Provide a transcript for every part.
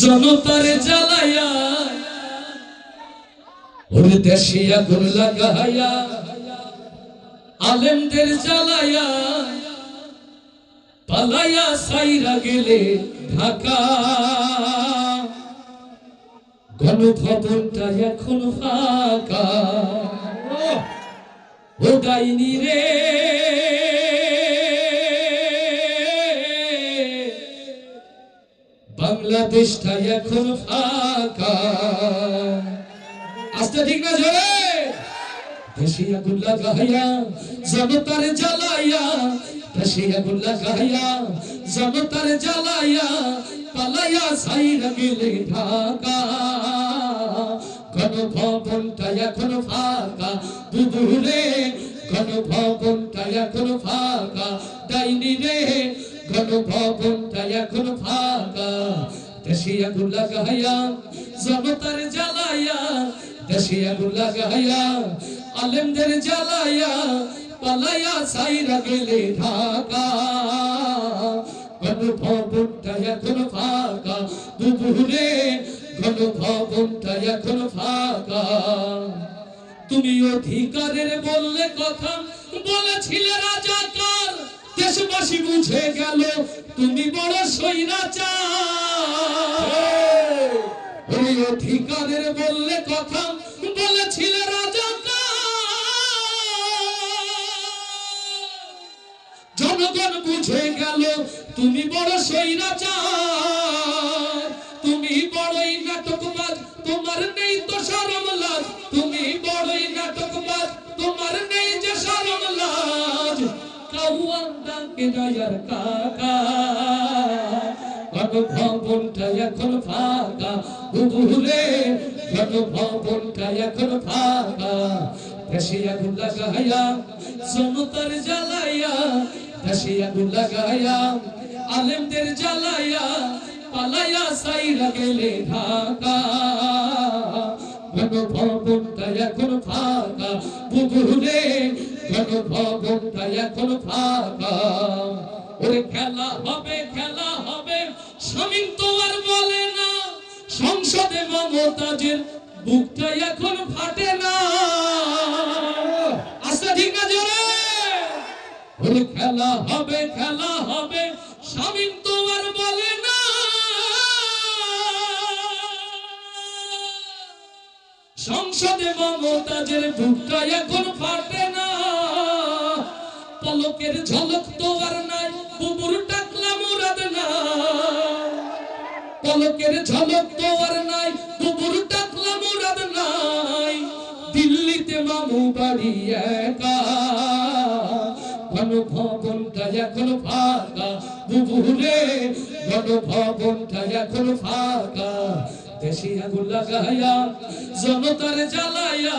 জনতারে জ্বালাইয়া ওরে দেশে আগুন আলেমদের জ্বালাইয়া পালাইয়া সাইরা গেলে ঢাকা। গণভবনটা এখন ফাঁকা ও ডাইনি রে। বাংলাদেশটা এখন ফাঁকা। আস্তে ঠিক না ঝরে দেশি আগুন লাগাইয়া জনতার জ্বালাইয়া দেশি আগুন লাগাইয়া জনতার জ্বালাইয়া, পালাইয়া সাইরা গেলে ঢাকা। গণভবনটা এখন ফাঁকা বুবুরে গণভবনটা এখন ফাঁকা। ডাইনি রে গণভবনটা এখন ফাঁকা দেশি আগুন লাগাইয়া জনতার জ্বালাইয়া দেশি আগুন লাগাইয়া আলেমদের জ্বালাইয়া পালাইয়া সাইরা গেলে ঢাকা। গণভবনটা এখন ফাঁকা। বুবুরে গণভবনটা এখন ফাঁকা। তুমি অধিকারের বললে কথা। বলেছিলে রাজাকার দেশবাসী বুঝে গেল তুমি বড় সৈরাচার ওই অধিকারের বললে কথা বলেছিলে রাজা জনগণ বুঝে গেল তুমি বড় সৈরাচার ডাকে দয়ার কাকা। গণভবনটা এখন ফাঁকা। বুবুরে গণভবনটা এখন ফাঁকা। দেশে আগুন লাগাইয়া জনতার জ্বালাইয়া দেশে আগুন লাগাইয়া আলেমদের জ্বালাইয়া পালাইয়া সাইরা গেলে ঢাকা। গণভবনটা এখন ফাঁকা। বুবুরে ফাঁকা। ওরে খেলা হবে খেলা হবে, স্বামী তো আর বলে না। সংসদে মমতাজের বুকটা এখন ফাটে না। আচ্ছা ঠিক ওরে খেলা হবে খেলা হবে, স্বামী তো আর বলে না। সংসদে মমতাজের বুকটা এখন ফাটে না। পলকের ঝলক তো আর নাই, বুবুর টাকলা মুরাদ না পলকের ঝলক তো আর নাই, বুবুর টাকলা মুরাদ নাই। দিল্লিতে মামু বাড়ি একা, গণভবনটা এখন ফাঁকা। বুবুরে, গণভবনটা এখন ফাঁকা। দেশি আগুন লাগাইয়া জনতার জ্বালাইয়া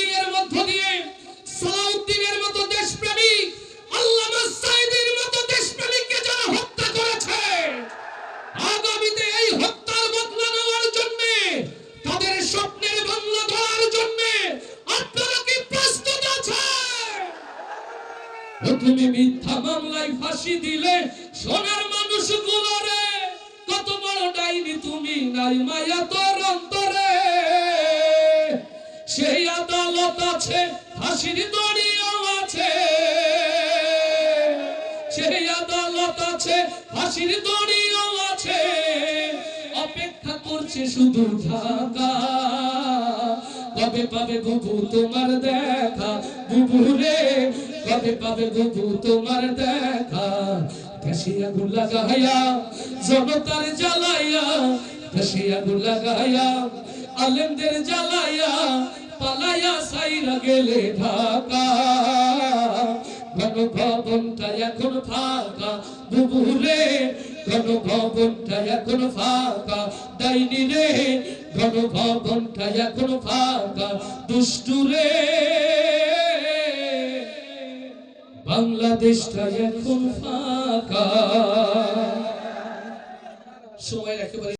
তুমি মিথ্যা মামলায় ফাঁসি দিলে সোনার মানুষ গুলোরে। কত বড় ডাইনি তুমি নাই মায়া তোর অন্তরে। সেই আদালত আছে, ফাঁসির দড়িও আছে। সেই আদালত আছে, ফাঁসির দড়িও আছে। অপেক্ষা করছে শুধু ঢাকা। কবে পাবে বুবু তোমার দেখা? বুবু কবে পাবে বুবু তোমার দেখা। দেশি আগুন লাগাইয়া, জনতার জ্বালাইয়া দেশি আগুন লাগাইয়া, আলেমদের জ্বালাইয়া, পালাইয়া সাইরা গেলে ঢাকা। গণভবনটা এখন ফাঁকা বুবুরে এখন ফাঁকা। ডাইনি রে, গণভবনটা এখন ফাঁকা দুষ্টু রে বাংলাদেশটা এখন ফাঁকা। সময় একেবারে